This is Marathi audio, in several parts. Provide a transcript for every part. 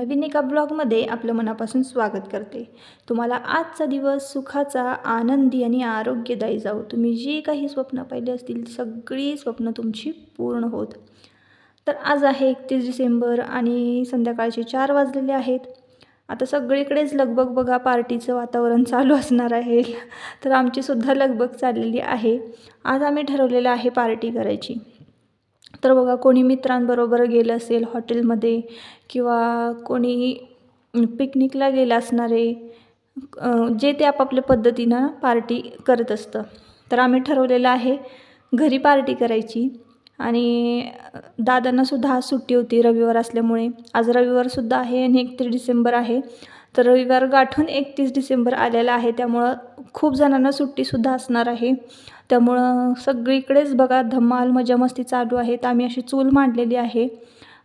नवीन एका ब्लॉगमध्ये आपलं मनापासून स्वागत करते. तुम्हाला आजचा दिवस सुखाचा आनंदी आणि आरोग्यदायी जाऊ तुम्ही जी काही स्वप्न पाहिली असतील सगळी स्वप्न तुमची पूर्ण होत. तर आज आहे एकतीस डिसेंबर आणि संध्याकाळचे चार वाजलेले आहेत. आता सगळीकडेच लगबग बघा पार्टीचं वातावरण चालू असणार आहे. तर आमचीसुद्धा लगबग चाललेली आहे. आज आम्ही ठरवलेलं आहे पार्टी करायची. तर बघा कोणी मित्रांबरोबर गेलं असेल हॉटेलमध्ये किंवा कोणी पिकनिकला गेलं असणारे जे ते आपापल्या पद्धतीनं पार्टी करत असतं. तर आम्ही ठरवलेलं आहे घरी पार्टी करायची. आणि दादांनासुद्धा आज सुट्टी होती रविवार असल्यामुळे. आज रविवारसुद्धा आहे आणि एकतीस डिसेंबर आहे. तर रविवार गाठून एकतीस डिसेंबर आलेला आहे. त्यामुळं खूप जणांना सुट्टीसुद्धा असणार आहे. त्यामुळं सगळीकडेच बघा धमाल मजा मस्ती चालू आहे तर आम्ही अशी चूल मांडलेली आहे.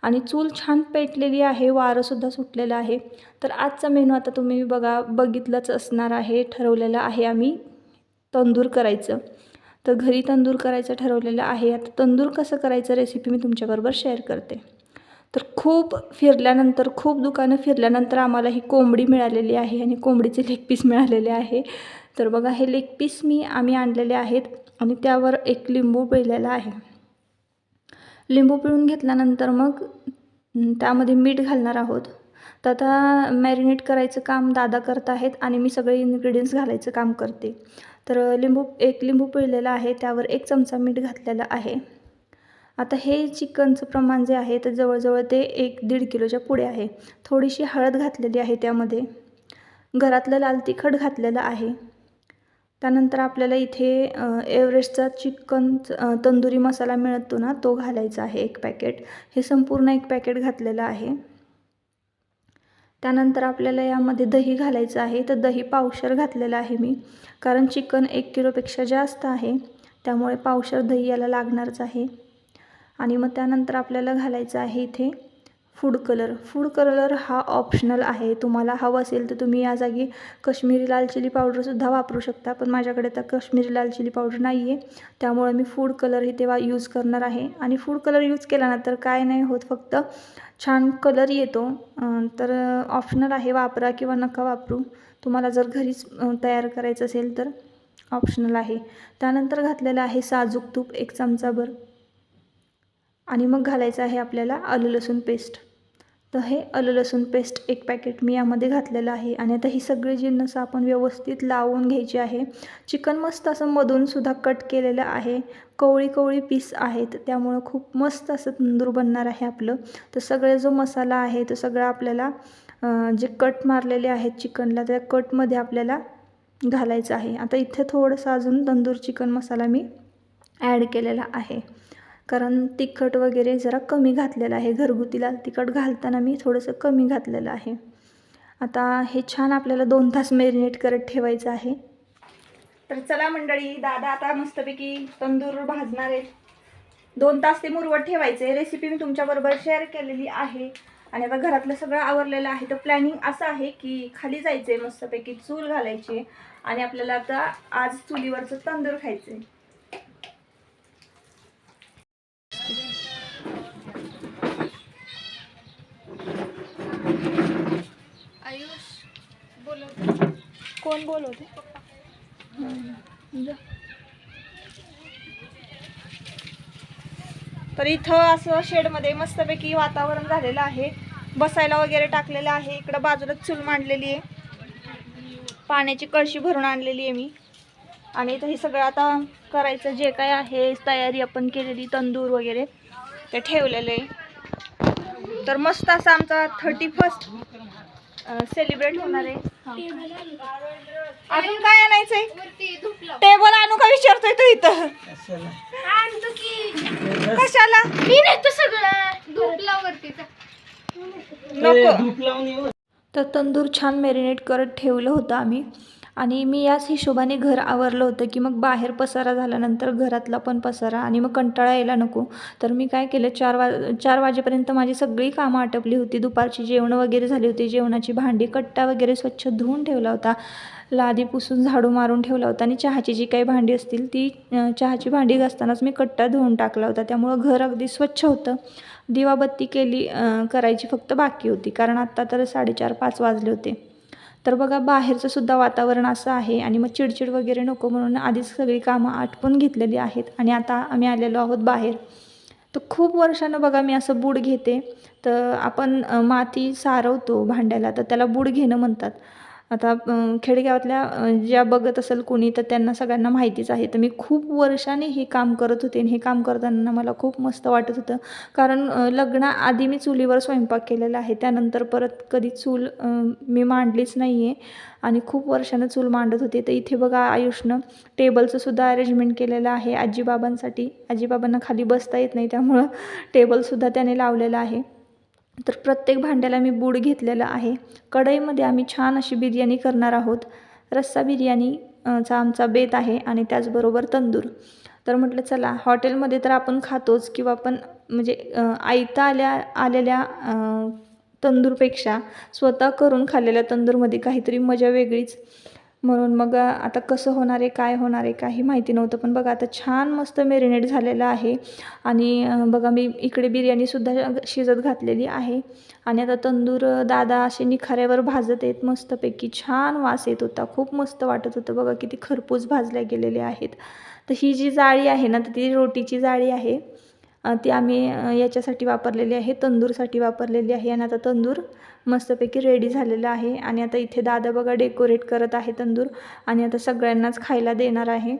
आणि चूल छान पेटलेली आहे वारंसुद्धा सुटलेलं आहे. तर आजचा मेनू आता तुम्ही बघा बघितलंच असणार आहे ठरवलेलं आहे आम्ही तंदूर करायचं. तर घरी तंदूर करायचं ठरवलेलं आहे. आता तंदूर कसं करायचं रेसिपी मी तुमच्याबरोबर शेअर करते. तर खूप फिरल्यानंतर खूप दुकानं फिरल्यानंतर आम्हाला ही कोंबडी मिळालेली आहे आणि कोंबडीचे लेग पीस मिळालेले आहे. तर बघा हे लेग पीस मी आम्ही आणलेले आहेत आणि त्यावर एक लिंबू पिळलेला आहे. लिंबू पिळून घेतल्यानंतर मग त्यामध्ये मीठ घालणार आहोत. तर आता मॅरिनेट करायचं काम दादा करत आहेत आणि मी सगळे इन्ग्रेडियंट्स घालायचं काम करते. तर लिंबू एक लिंबू पिळलेला आहे त्यावर एक चमचा मीठ घातलेलं आहे. आता हे चिकनचं प्रमाण जे आहे तर जवळजवळ ते एक दीड किलोच्या पुढे आहे. थोडीशी हळद घातलेली आहे त्यामध्ये. घरातलं लाल तिखट घातलेलं आहे. त्यानंतर आपल्याला इथे एव्हरेस्टचा चिकन तंदुरी मसाला मिळतो ना तो घालायचा आहे एक पॅकेट. हे संपूर्ण एक पॅकेट घातलेलं आहे. त्यानंतर आपल्याला यामध्ये दही घालायचं आहे. तर दही पावशर घातलेलं आहे मी. कारण चिकन एक किलोपेक्षा जास्त आहे. त्यामुळे पावशर दही याला लागणारच आहे. आणि मग त्यानंतर आपल्याला घालायचं आहे इथे फूड कलर फूड कलर हा ऑप्शनल आहे. तुम्हाला हवं असेल तर तुम्ही या जागी कश्मीरी लाल चिली पावडरसुद्धा वापरू शकता पण माझ्याकडे तर कश्मीरी लाल चिली पावडर नाही आहे त्यामुळे मी फूड कलरही तेव्हा यूज करणार आहे. आणि फूड कलर यूज केल्यानंतर काय नाही होत फक्त छान कलर येतो. तर ऑप्शनल आहे वापरा किंवा नका वापरू. तुम्हाला जर घरीच तयार करायचं असेल तर ऑप्शनल आहे. त्यानंतर घातलेलं आहे साजूक तूप एक चमचाभर. आणि मग घालायचं आहे आपल्याला आलं लसूण पेस्ट तर हे आलं लसूण पेस्ट एक पॅकेट मी यामध्ये घातलेलं आहे. आणि आता ही सगळी जिन्नस आपण व्यवस्थित लावून घ्यायची आहे चिकन मस्त असं मधूनसुद्धा कट केलेलं आहे. कवळी कवळी पीस आहेत त्यामुळं खूप मस्त असं तंदूर बनणार आहे आपलं. तर सगळे जो मसाला आहे तो सगळा आपल्याला जे कट मारलेले आहेत चिकनला त्या कटमध्ये आपल्याला घालायचं आहे. आता इथे थोडंसं अजून तंदूर चिकन मसाला मी ॲड केलेला आहे. कारण तिखट वगैरे जरा कमी घातलेलं आहे. घरगुती लाल तिखट घालताना मी थोडंसं कमी घातलेलं आहे. आता हे छान आपल्याला दोन तास मॅरिनेट करत ठेवायचं आहे. तर चला मंडळी दादा आता मस्तपैकी तंदूर भाजणार आहेत. दोन तास ते मुरवत ठेवायचे. रेसिपी मी तुमच्याबरोबर शेअर केलेली आहे. आणि आता घरातलं सगळं आवरलेलं आहे. तर प्लॅनिंग असं आहे की खाली जायचं आहे मस्तपैकी चूल घालायची. आणि आपल्याला आता आज चुलीवरचं तंदूर खायचं आहे आयुष बोलत कोण बोलवते? तर इथं असं शेडमध्ये मस्तपैकी वातावरण झालेलं आहे. बसायला वगैरे टाकलेलं आहे. इकडं बाजूला चूल मांडलेली आहे. पाण्याची कळशी भरून आणलेली आहे मी. आणि इथं हे सगळं आता करायचं जे काय आहे तयारी आपण केलेली तंदूर वगैरे ते ठेवलेलं आहे. तर मस्त असा आमचा थर्टी फर्स्ट सेलिब्रेट होणार आहे. अजून काय आणायचंय? टेबल आणू का विचारतोय तू इथं? कशाला? मी नेतो सगळं. नको. तर तंदूर छान मॅरिनेट करत ठेवलं होतं आम्ही. आणि मी याच हिशोबाने घर आवरलं होतं की मग बाहेर पसारा झाल्यानंतर घरातला पण पसारा आणि मग कंटाळा यायला नको. तर मी काय केलं चार वा चार वाजेपर्यंत माझी सगळी कामं आटपली होती. दुपारची जेवणं वगैरे झाली होती. जेवणाची भांडी कट्टा वगैरे स्वच्छ धुवून ठेवला होता. लादी पुसून झाडू मारून ठेवला होता आणि चहाची जी काही भांडी असतील ती चहाची भांडी घासतानाच मी कट्टा धुवून टाकला होता. त्यामुळं घर अगदी स्वच्छ होतं. दिवाबत्ती केली करायची फक्त बाकी होती. कारण आत्ता तर साडेचार पाच वाजले होते. तर बघा बाहेरचं सुद्धा वातावरण असं आहे आणि मग चिडचिड वगैरे नको म्हणून आधीच सगळी कामं आटपून घेतलेली आहेत आणि आता आम्ही आलेलो आहोत बाहेर. तर खूप वर्षानं बघा मी असं बूड घेते. तर आपण माती सारवतो भांड्याला तर त्याला बूड घेणं म्हणतात. आता खेडेगावातल्या ज्या बघत असेल कोणी तर त्यांना सगळ्यांना माहितीच आहे. तर मी खूप वर्षाने हे काम करत होते आणि हे काम करताना मला खूप मस्त वाटत होतं. कारण लग्नाआधी मी चुलीवर स्वयंपाक केलेला आहे. त्यानंतर परत कधी चूल मी मांडलीच नाही आहे आणि खूप वर्षानं चूल मांडत होते. तर इथे बघा आयुषनं टेबलचंसुद्धा अरेंजमेंट केलेलं आहे. आजीबाबांसाठी आजीबाबांना खाली बसता येत नाही. त्यामुळं टेबलसुद्धा त्याने लावलेलं आहे. तर प्रत्येक भांड्याला मी बूड घेतलेलं आहे. कढईमध्ये आम्ही छान अशी बिर्याणी करणार आहोत. रस्सा बिर्याणी चा आमचा बेत आहे आणि त्याचबरोबर तंदूर. तर म्हटलं चला हॉटेलमध्ये तर आपण खातोच किंवा आपण म्हणजे आयता आल्या आलेल्या तंदूरपेक्षा स्वतः करून खाल्लेल्या तंदूरमध्ये काहीतरी मजा वेगळीच. म्हणून मग आता कसं होणार आहे काय होणार आहे काही माहिती नव्हतं. पण बघा आता छान मस्त मेरिनेट झालेलं आहे. आणि बघा मी इकडे बिर्याणीसुद्धा शिजत घातलेली आहे. आणि आता तंदूर दादा असे निखाऱ्यावर भाजत आहेत. मस्तपैकी छान वास येत होता. खूप मस्त वाटत होतं. बघा किती खरपूस भाजल्या गेलेले आहेत. तर ही जी जाळी आहे ना तर ती रोटीची जाळी आहे. ती आम्ही याच्यासाठी वापरलेली आहे तंदूरसाठी वापरलेली आहे. आणि आता तंदूर मस्तपैकी रेडी झालेलं आहे. आणि आता इथे दादा बघा डेकोरेट करत आहे तंदूर. आणि आता सगळ्यांनाच खायला देणार आहे.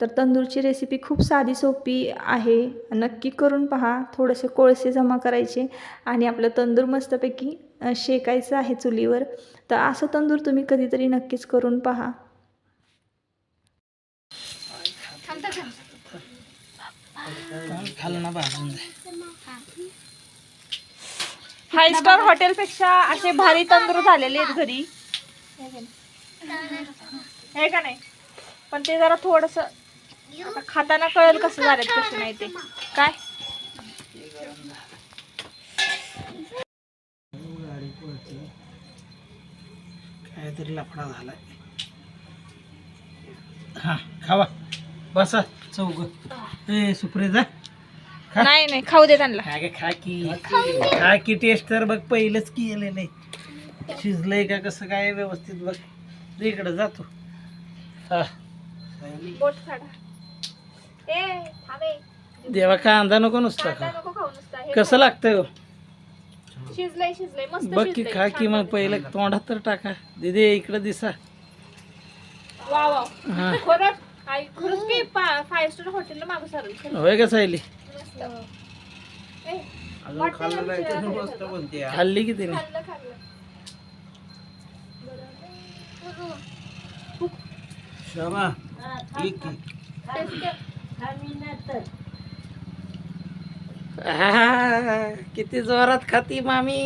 तर तंदूरची रेसिपी खूप साधी सोपी आहे. नक्की करून पहा. थोडेसे कोळसे जमा करायचे. आणि आपलं तंदूर मस्तपैकी शेकायचं आहे चुलीवर. तर असं तंदूर तुम्ही कधीतरी नक्कीच करून पहा थांबता का खाल्लं ना भाजून दे फाईव्ह स्टार हॉटेलपेक्षा असे भारी तंदूर झालेले आहेत घरी. हे का नाही? पण ते जरा थोडस खाताना कळेल कसं झालं कसं नाही ते. काय? काहीतरी लफडा झालाय. हा खावा. बसा चौघ. ए सुप्रेजा खा. नाही नाही खाऊ दे त्यांना. खा की. खा की टेस्ट तर बघ पहिलंच शिजलंय का कसं काय व्यवस्थित बघ. इकडं जातो हा. बोट काढा. ए थांबे. देवा कांदा नको नुसता खा. नको खाऊ नुसता. हे कसं लागतंय हो? शिजलंय शिजलंय मस्त बघ की खा की मग पहिलं तोंडात तर टाका. दिदे इकडं दिसा. वा वा. हा. आई खरंच की फाईव्ह स्टार हॉटेलला मागं सारल होय का सायली? खाल्ली की तिने? शमा किती जोरात खाती मामी.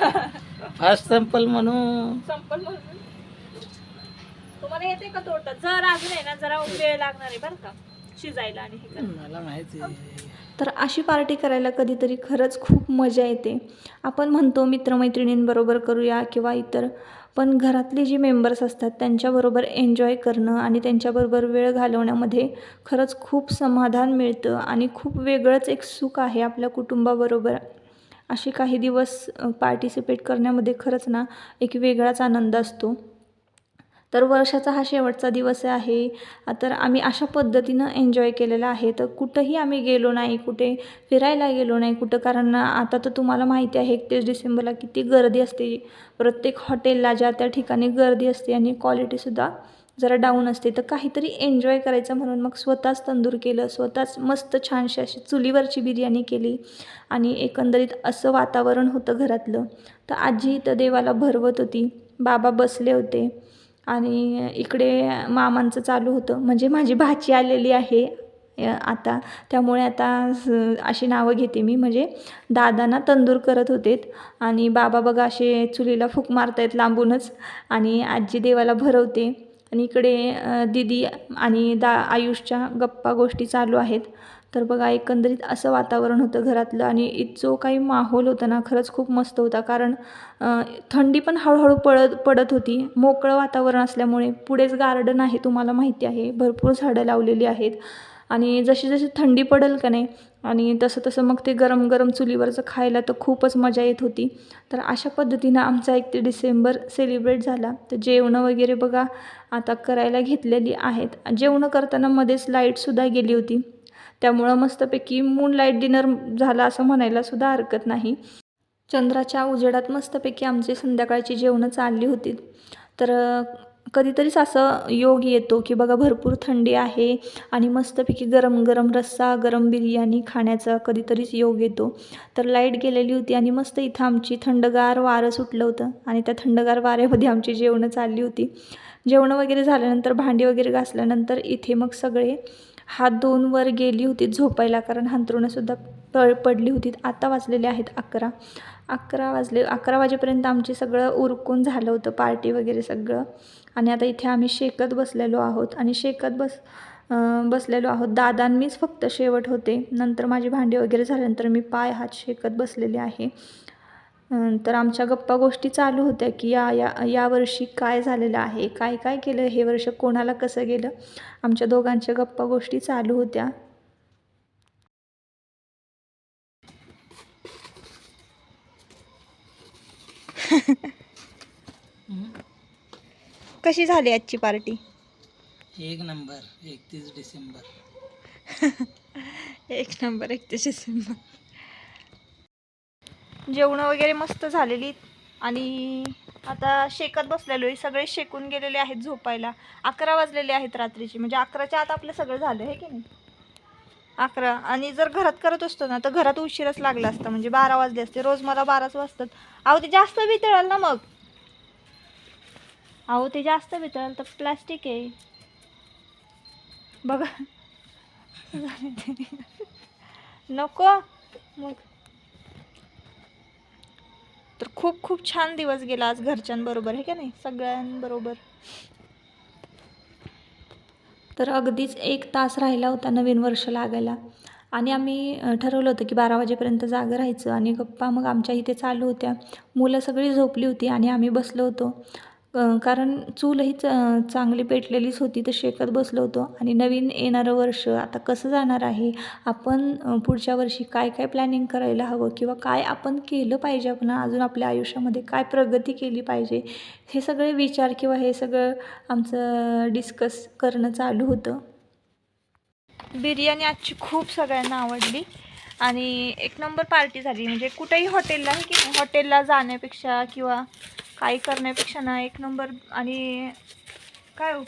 फास्ट संपल म्हणून. संपल म्हणून? तुम्हाला येते का तोट जर अजून आहे ना जरा वेळ लागणार आहे बरं का शिजायला आणि हे करायला. मला माहिती तर अशी पार्टी करायला कधीतरी खरंच खूप मजा येते. आपण म्हणतो मित्रमैत्रिणींबरोबर करूया किंवा इतर पण घरातले जे मेंबर्स असतात त्यांच्याबरोबर एन्जॉय करणं आणि त्यांच्याबरोबर वेळ घालवण्यामध्ये खरंच खूप समाधान मिळतं आणि खूप वेगळंच एक सुख आहे आपल्या कुटुंबाबरोबर. असे काही दिवस पार्टिसिपेट करण्यामध्ये खरंच ना एक वेगळाच आनंद असतो. तर वर्षाचा हा शेवटचा दिवस आहे. तर आम्ही अशा पद्धतीनं एन्जॉय केलेला आहे. तर कुठंही आम्ही गेलो नाही कुठे फिरायला गेलो नाही कुठं कारण आता तर तुम्हाला माहिती आहे एकतीस डिसेंबरला किती गर्दी असते. प्रत्येक हॉटेलला ज्या त्या ठिकाणी गर्दी असते आणि क्वालिटीसुद्धा जरा डाऊन असते. तर काहीतरी एन्जॉय करायचं म्हणून मग स्वतःच तंदूर केलं स्वतःच मस्त छानशी अशी चुलीवरची बिर्याणी केली आणि एकंदरीत असं वातावरण होतं घरातलं. तर आजी इथं देवाला भरवत होती. बाबा बसले होते. आणि इकडे मामांचं चालू होतं. म्हणजे माझी भाची आलेली आहे आता. त्यामुळे आता स- अशी नावं घेते मी. म्हणजे दादांना तंदूर करत होते. आणि बाबा बघा असे चुलीला फूक मारतायत लांबूनच. आणि आजी देवाला भरवते. आणि इकडे दिदी दीदी आणि दा आयुषच्या गप्पा गोष्टी चालू आहेत. तर बघा एकंदरीत असं वातावरण होतं घरातलं आणि जो काही माहोल होता ना खरंच खूप मस्त होता. कारण थंडी पण हळूहळू पडत पडत होती. मोकळं वातावरण असल्यामुळे पुढेच गार्डन आहे तुम्हाला माहिती आहे. भरपूर झाडं लावलेली आहेत. आणि जशी जशी थंडी पडेल का नाही आणि तसं तसं मग ते गरम गरम चुलीवरचं खायला तर खूपच मजा येत होती. तर अशा पद्धतीनं आमचा एक ते डिसेंबर सेलिब्रेट झाला. तर जेवणं वगैरे बघा आता करायला घेतलेली आहेत. जेवणं करताना मध्येच लाईटसुद्धा गेली होती. त्यामुळं मस्तपैकी मून लाइट डिनर झाला असं म्हणायलासुद्धा हरकत नाही. चंद्राच्या उजेडात मस्तपैकी आमची संध्याकाळची जेवणं चालली होती. तर कधीतरीच असं योग येतो की बघा भरपूर थंडी आहे आणि मस्तपैकी गरम गरम रस्सा गरम बिर्याणी खाण्याचा कधीतरीच योग येतो. तर लाइट गेलेली होती आणि मस्त इथं आमची थंडगार वारं सुटलं होतं आणि त्या थंडगार वाऱ्यामध्ये आमची जेवणं चालली होती. जेवणं वगैरे झाल्यानंतर भांडी वगैरे घासल्यानंतर इथे मग सगळे हात दोन वर गेली होती झोपायला कारण हांतरुणंसुद्धा पळ पडली होती. आता वाजलेले आहेत अकरा. अकरा वाजले अकरा वाजेपर्यंत आमची सगळं उरकून झालं होतं पार्टी वगैरे सगळं. आणि आता इथे आम्ही शेकत बसलेलो आहोत. आणि शेकत बस बसलेलो आहोत. दादा मीच फक्त शेवट होते. नंतर माझी भांडी वगैरे झाल्यानंतर मी पाय हात शेकत बसलेले आहे. तर आमच्या गप्पा गोष्टी चालू होत्या की या या यावर्षी काय झालेलं आहे? काय काय केलं? हे वर्ष कोणाला कसं गेलं? आमच्या दोघांच्या गप्पा गोष्टी चालू होत्या. कशी झाली आजची पार्टी? एक नंबर एकतीस डिसेंबर. एक नंबर एकतीस डिसेंबर. जेवणं वगैरे मस्त झालेली. आणि आता शेकत बसलेलो आहे. सगळे शेकून गेलेले आहेत झोपायला. अकरा वाजलेले आहेत रात्रीची. म्हणजे अकराच्या आत आपलं सगळं झालं आहे की नाही? अकरा. आणि जर घरात करत असतो ना तर घरात उशीरच लागला असता. म्हणजे बारा वाजले असते. रोज मला बाराच वाजतात. अहो ते जास्त वितळाल ना मग. अहो ते जास्त वितळाल तर प्लॅस्टिक आहे. बघा. नको. मग? तर खूप खूप छान दिवस गेला आज घरच्यांबरोबर आहे का नाही? सगळ्यांबरोबर. तर अगदीच एक तास राहिला होता नवीन वर्ष लागायला. आणि आम्ही ठरवलं होतं की बारा वाजेपर्यंत जागं राहायचं. आणि गप्पा मग आमच्या इथे चालू होत्या. मुलं सगळी झोपली होती आणि आम्ही बसलो होतो. कारण चूलही च चांगली पेटलेलीच होती तर शेकत बसलो होतो. आणि नवीन येणारं वर्ष आता कसं जाणार आहे? आपण पुढच्या वर्षी काय काय प्लॅनिंग करायला हवं? किंवा काय आपण केलं पाहिजे? आपण अजून आपल्या आयुष्यामध्ये काय प्रगती केली पाहिजे? हे सगळे विचार किंवा हे सगळं आमचं डिस्कस करणं चालू होतं. बिर्याणी आजची खूप सगळ्यांना आवडली. आणि एक नंबर पार्टी झाली. म्हणजे कुठेही हॉटेलला की हॉटेलला जाण्यापेक्षा किंवा काही करण्यापेक्षा ना एक नंबर आणि काय हो,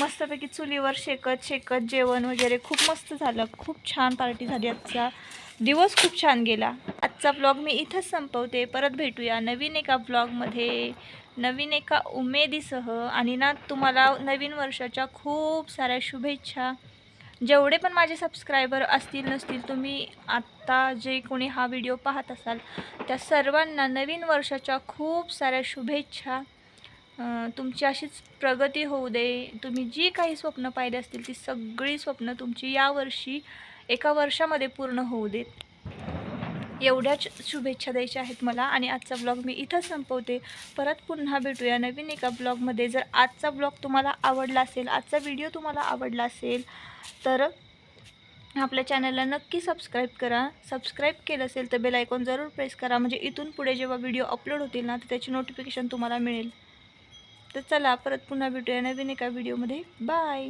मस्तपैकी चुलीवर शेकत शेकत जेवण वगैरे खूप मस्त झालं. खूप छान पार्टी झाली. आजचा दिवस खूप छान गेला. आजचा ब्लॉग मी इथंच संपवते. परत भेटूया नवीन एका ब्लॉगमध्ये नवीन एका उमेदीसह. आणि ना तुम्हाला नवीन वर्षाच्या खूप साऱ्या शुभेच्छा. जेवढे पण माझे सबस्क्रायबर असतील नसतील तुम्ही आत्ता जे कोणी हा व्हिडिओ पाहत असाल त्या सर्वांना नवीन वर्षाच्या खूप साऱ्या शुभेच्छा. तुमची अशीच प्रगती होऊ दे. तुम्ही जी काही स्वप्न पाहिली असतील ती सगळी स्वप्न तुमची यावर्षी एका वर्षामध्ये पूर्ण होऊ देत. एवढ्याच शुभेच्छा द्यायच्या आहेत मला आणि आजचा ब्लॉग मी इथंच संपवते. परत पुन्हा भेटूया नवीन एका ब्लॉगमध्ये जर आजचा ब्लॉग तुम्हाला आवडला असेल आजचा व्हिडिओ तुम्हाला आवडला असेल तर आपल्या चॅनलला नक्की सबस्क्राईब करा. सबस्क्राईब केलं असेल तर बेल आयकॉन जरूर प्रेस करा. म्हणजे इथून पुढे जेव्हा व्हिडिओ अपलोड होतील ना तर त्याची नोटिफिकेशन तुम्हाला मिळेल. तर चला परत पुन्हा भेटूया नवीन एका व्हिडिओमध्ये बाय